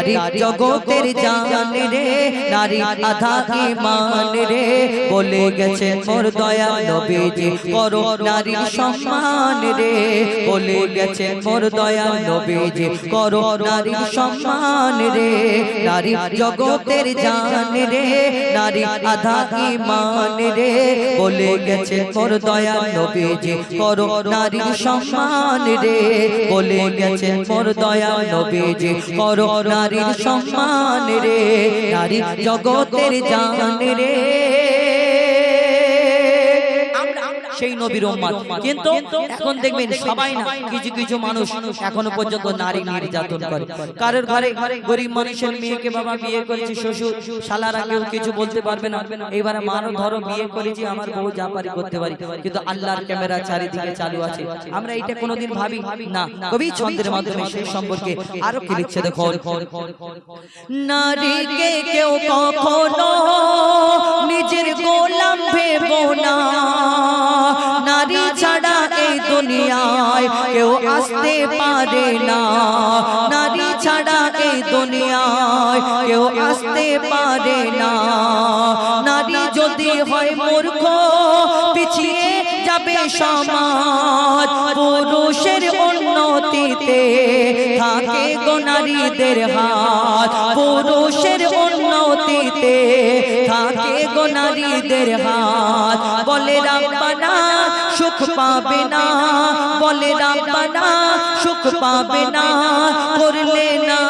নারী জগতের জান রে, নারী আধা ইমান রে। বলে গেছেন মোর দয়া নবীজি, করো নারী সম্মান রে। বলে গেছেন মোর দয়া নবীজি, করো নারীর সম্মান রে। নারী জগতের জান রে, নারী আধা ইমান রে। বলে গেছেন মোর দয়া নবীজি, করো নারীর সম্মান রে। বলে গেছেন মোর দয়া নবীজি, করো নারীর সম্মান রে নারী জগতের জান রে। সেই নবীর উম্মত। কিন্তু এখন দেখবেন সবাই না কিছু কিছু মানুষ এখনও পর্যন্ত নারী নির্যাতন করে। কারোর ঘরে গরিব মানুষের মেয়েকে বাবা বিয়ে করেছে শ্বশুর শালারা কেউ কিছু বলতে পারবে না। এবারে মানো ধরো বিয়ে করেছি আমার বউ যা পারি করতে পারি। কিন্তু আল্লাহর ক্যামেরা চারিদিকে চালু আছে। আমরা এটা কোনোদিন ভাবি না। কবি ছন্দের মাধ্যমে সেই সম্পর্কে আরও কি লিখছে দেখো নারীকে কেউ কখনো নিজের গোলাম ভেবো না নারী দুনিয়ায় কেউ আসতে পারে না। নারী ছাড়া এই দুনিয়ায় কেউ আসতে পারে না। নারী যদি হয় মূর্খ, পিছিয়ে যাবে সমাজ। পুরুষের উন্নতিতে থাকে গো নারীদের হাত। পুরুষের উন্নতিতে থাকে গো নারীদের হাত। বলে রাব্বানা সুখ পাবে না। বলে রাব্বানা সুখ পাবে না। করলে নারীর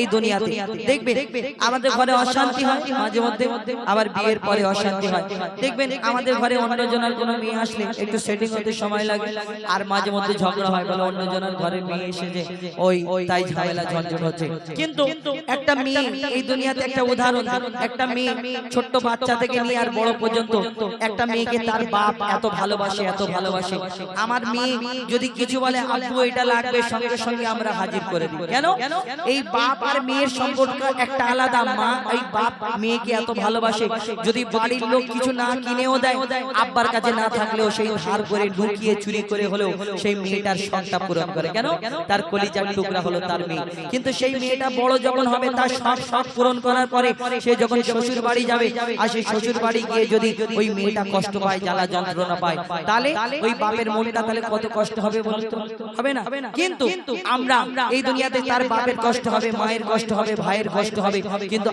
এই দুনিয়াতে। দেখবে আমাদের ঘরে অশান্তি হয়, মাঝে মধ্যে আবার বিয়ের পরে অশান্তি হয়। দেখবেন, আমাদের ঘরে অন্যজনের কোনো মেয়ে আসলে একটু সেটিং হতে সময় লাগে, আর মাঝে মধ্যে ঝগড়া হয় বলে অন্যজনের ঘরে মেয়ে এসে যে, ওই, তাই ঝামেলা ঝঞ্ঝট হচ্ছে। কিন্তু একটা মেয়ে, এই দুনিয়াতে একটা উদাহরণ, একটা মেয়ে ছোট্ট বাচ্চা থেকে নিয়ে আর বড় পর্যন্ত, একটা মেয়েকে তার বাপ এত ভালোবাসে এত ভালোবাসে। আমার মেয়ে যদি কিছু বলে, আব্বু, এটা লাগবে, সঙ্গে সঙ্গে আমরা হাজির করে দিই। কেন? এই বাপ আর মেয়ের সম্পর্ক একটা আলাদা মা এই বাপ মেয়েকে এত ভালোবাসে। যদি বাড়ির লোক কিছু না কিনেও দেয়, আব্বার কাছে না থাকলেও সেই ধার করে লুকিয়ে চুরি করে হলেও সেই মেয়েটার শখটা পূরণ করে। কেন? তার কলিজার টুকরা হলো তার মেয়ে। কিন্তু সেই মেয়েটা বড় যখন হবে, তার সব শখ পূরণ করার পরে সে যখন শ্বশুর বাড়ি যাবে, আর সেই শ্বশুর বাড়ি গিয়ে যদি ওই মেয়েটা কষ্ট পায়, জ্বালা যন্ত্রণা পায়, তাহলে ওই বাপের মনটা তাহলে কত কষ্ট হবে বলতো? হবে না। কিন্তু আমরা এই দুনিয়াতে তার বাপের কষ্ট হবে, মায়ের কষ্ট হবে ভাইয়ের কষ্ট হবে।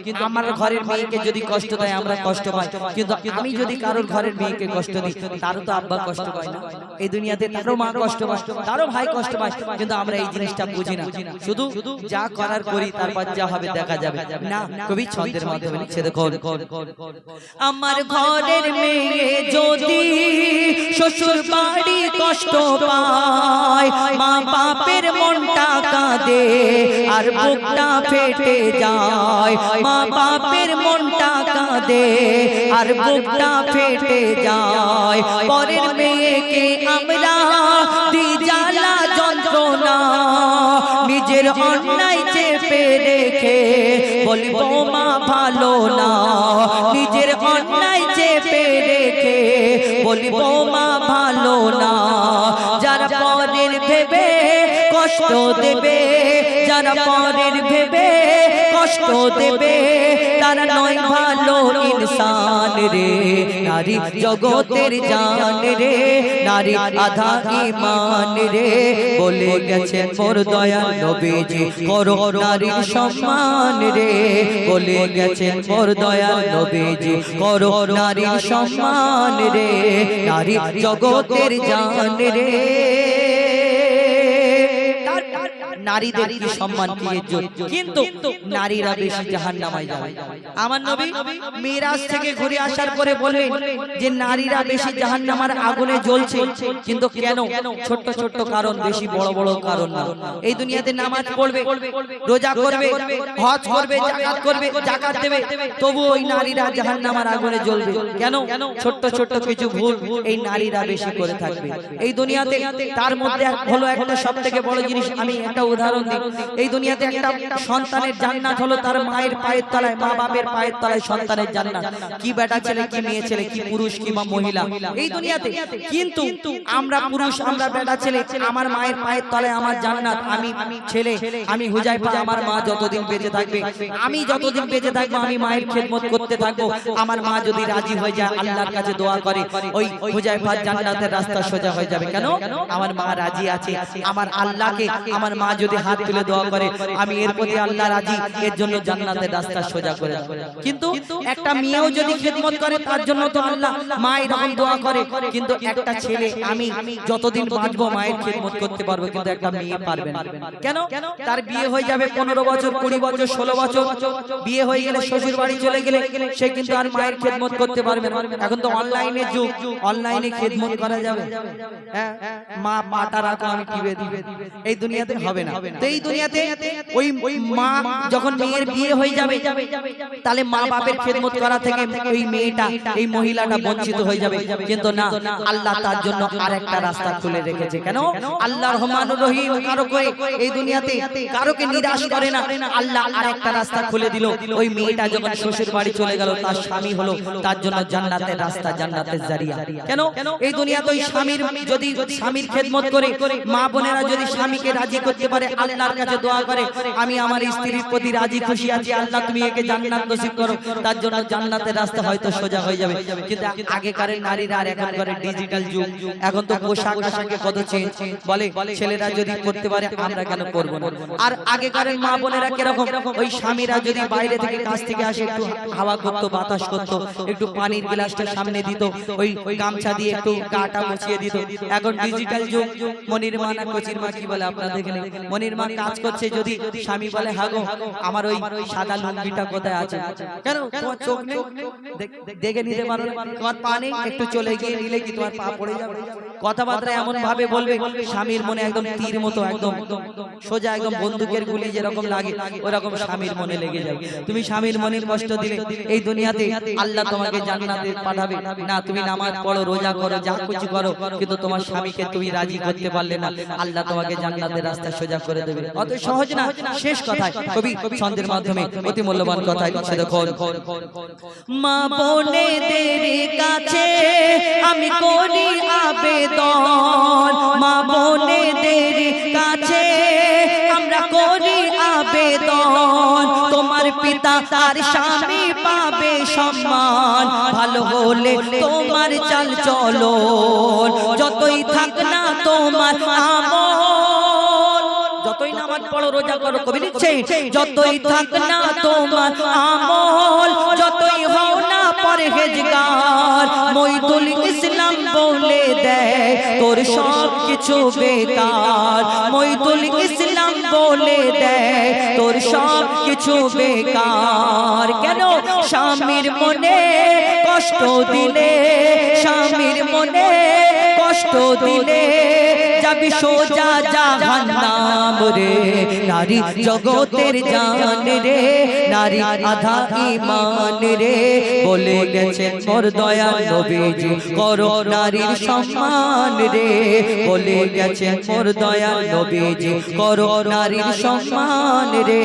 কিন্তু আমার ঘরের মেয়েকে যদি কষ্ট দেয় আমরা কষ্ট পাই। কিন্তু আমি যদি কারোর ঘরের মেয়েকে কষ্ট দিই তারও তো আব্বা কষ্ট পায় না। এই দুনিয়াতে তারও মা কষ্ট পায় তারও ভাই কষ্ট পায়। কিন্তু আমরা এই জিনিসটা বুঝি না। শুধু যা করার করি তারপর যা হবে দেখা যাবে। না কবি ছন্দের মাধ্যমে লিখছে দেখো আমার ঘরের মেয়ে যদি শ্বশুর বাড়ি কষ্ট পায় মা বাপের মনটা কাঁদে আর বুকটা ফেটে যায়। মা বাপের মনটা কাঁদে আর বুকটা ফেটে যায়। পরের মেয়েকে আমরা দি জ্বালা যন্ত্রণা, নিজের অন্যায় চেপে রেখে বলব, মা, ভালো না। নিজের অন্যায় চেপে রেখে বলব, মা, ভালো না। যারা কষ্ট দেবে, যারা পরের ভেবে কষ্ট দেবে, তারা নয় ভালো ইনসান রে। নারী জগতের জান রে, নারী আধা ইমান রে। বলে গেছেন মোর দয়া নবীজি করো নারীর সম্মান রে। বলে গেছেন মোর দয়া নবীজি করো নারীর সম্মান রে। নারী জগতের জান রে। নারীদের কি সম্মান কি ইজ্জত। কিন্তু নারীরা বেশি জাহান্নামায় যাবে। আমার নবী মিরাজ থেকে ঘুরে আসার পরে বললেন যে নারীরা বেশি জাহান্নামার আগুনে জ্বলছে। কিন্তু কেন? ছোট্ট ছোট্ট কারণ বেশি বড় বড় কারণ না। এই দুনিয়াতে নামাজ পড়বে রোজা করবে হজ করবে জাকাত করবে জাকাত দেবে। তবু ওই নারীরা জাহান্নামার আগুনে জ্বলবে। কেন? ছোট্ট ছোট্ট কিছু ভুল এই নারীরা বেশি করে থাকবে। এই দুনিয়াতে তার মধ্যে হলো একটা সব থেকে বড় জিনিস আমি একটা উদাহরণ দিই। এই দুনিয়াতে একটা সন্তানের জান্নাত হলো তার মায়ের পায়ের তলায় মা বাপের পায়ের তলায় সন্তানের জান্নাত। কি বেটা ছেলে কি মেয়ে ছেলে কি পুরুষ কি বা মহিলা? এই দুনিয়াতে কিন্তু আমরা পুরুষ আমরা বেটা ছেলে আমার মায়ের পায়ের তলায় আমার জান্নাত। আমি ছেলে আমি হুজাইফা আমার মা যতদিন বেঁচে থাকবে আমি যতদিন বেঁচে থাকব আমি মায়ের খেদমত করতে থাকব আমার মা যদি রাজি হয়ে যায় আল্লাহর কাছে দোয়া করে ওই হুজাইফার জান্নাতের রাস্তা সোজা হয়ে যাবে। কেন? আমার মা রাজি আছে আমার আল্লাহকে আমার মা যদি হাত তুলে দোয়া করে আমি এর প্রতি আল্লাহ রাজি এর জন্য জান্নাতের রাস্তা সোজা করে। কিন্তু একটা মেয়েও যদি খেদমত করে তার জন্য তো আল্লাহ মা এরকম দোয়া করে কিন্তু একটা ছেলে আমি যতদিন বাঁচবো মায়ের খেদমত করতে পারব কিন্তু একটা মেয়ে পারবে না কেন তার বিয়ে হয়ে যাবে পনেরো বছর কুড়ি বছর ষোলো বছর বিয়ে হয়ে গেলে শ্বশুর বাড়ি চলে গেলে সে কিন্তু আর মায়ের খেদমত করতে পারবে না এখন তো অনলাইনে যুগ অনলাইনে খেদমত করা যাবে হ্যাঁ মা পাটা রাখো আমি টিপে দিবে এই দুনিয়াতে হবে না তো এই দুনিয়াতে ওই ওই মা যখন মেয়ের বিয়ে হয়ে যাবে তাহলে মা বাপের খেদমত করা থেকে ওই মেয়েটা এই মহিলাটা বঞ্চিত হয়ে যাবে। কিন্তু না আল্লাহ তার জন্য আরেকটা রাস্তা খুলে রেখেছে। কেন? আল্লাহ রহমান রহিম কারও করে এই দুনিয়াতে কারোকে নিরাশ করে না? আল্লাহ আরেকটা রাস্তা খুলে দিল। ওই মেয়েটা যখন শ্বশুর বাড়ি চলে গেল তার স্বামী হলো তার জন্য জান্নাতের রাস্তা জান্নাতের জারিয়া। কেন? এই দুনিয়াতে ওই স্বামীর যদি স্বামীর খেদমত করে মা বোনেরা যদি স্বামীকে রাজি করতে পারে আল্লাহর কাছে দোয়া করে, আমি আমার স্ত্রীর প্রতি রাজি খুশি আছি, আল্লাহ তুমি একে জান্নাত নসিব করো, তার জন্য জান্নাতের রাস্তা হয়তো সোজা হয়ে যাবে। কিন্তু আগেকারের নারীরা আর এখনকার ডিজিটাল যুগ, এখন তো পোশাক আশাকে কত চেঞ্জ বলে ছেলেরা যদি করতে পারে, আমরা কেন করব না? আর আগেকারের মা বোনেরা কীরকম? ওই স্বামীরা যদি বাইরে থেকে কাছ থেকে আসে, একটু হাওয়া করতো, বাতাস করতো, একটু পানির গ্লাসটা সামনে দিত, ওই গামছা দিয়ে একটু গাটা মুছিয়ে দিত। এখন ডিজিটাল যুগ, মনির মা না কচির মা কি বলে আপনারা দেখেন মনির মা কাজ করছে যদি স্বামী বলে হাগো আমার ওই সাদা লুঙ্গিটা কোথায় আছে? কেন? তোমার চোখ নেই? দেখে নিতে পারো তোমার পা নেই একটু চলে গিয়ে নিলে কি তোমার পা পড়ে যাবে? কথাবার্তা এমন ভাবে বলবে স্বামীর মনে একদম তীর মতো একদম সোজা একদম বন্দুকের গুলি যেরকম লাগে ওরকম স্বামীর মনে লেগে যাবে। তুমি স্বামীর মনে কষ্ট দিলে এই দুনিয়াতে আল্লাহ তোমাকে জান্নাতে পাঠাবে না তুমি নামাজ পড়ো রোজা করো যা কিছু করো কিন্তু তোমার স্বামীকে তুমি রাজি করতে পারলে না আল্লাহ তোমাকে জান্নাতের রাস্তা সোজা করে দেবে। অত সহজ না শেষ কথায় কবি ছন্দের মাধ্যমে অতি মূল্যবান কথায় লিখছে দেখো মা বোনেদের কাছে আমি করি আবেদন। মা বোনেদের কাছে আমরা করি আবেদন। তোমার পিতা তার স্বামী পাবে সম্মান। ভালো হলে তোমার চাল চলো যতই থাক না তোমার আমল যতই নামাজ পড়ো রোজা করো কবি লিখছে যতই থাক না তোমার আমল যতই হও না পরহেজগার মইদুল ইসলাম বলে দেয় তোর সব কিছু বেকার। মইদুল ইসলাম বলে দেয় তোর সব কিছু বেকার। কেন? স্বামীর মনে কষ্ট দিলে স্বামীর মনে কষ্ট দিলে যাবি সোজা জাহান্নাম রে। নারী জগতের জান রে। নারী আধা ইমান রে। বলে গেছেন মোর দয়া নবীজি করো নারীর সম্মান রে। বলে গেছেন মোর দয়া নবীজি করো নারীর সম্মান রে।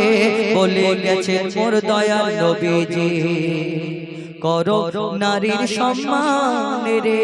বলে গেছেন মোর দয়া নবীজি। করো নারীর সম্মান রে।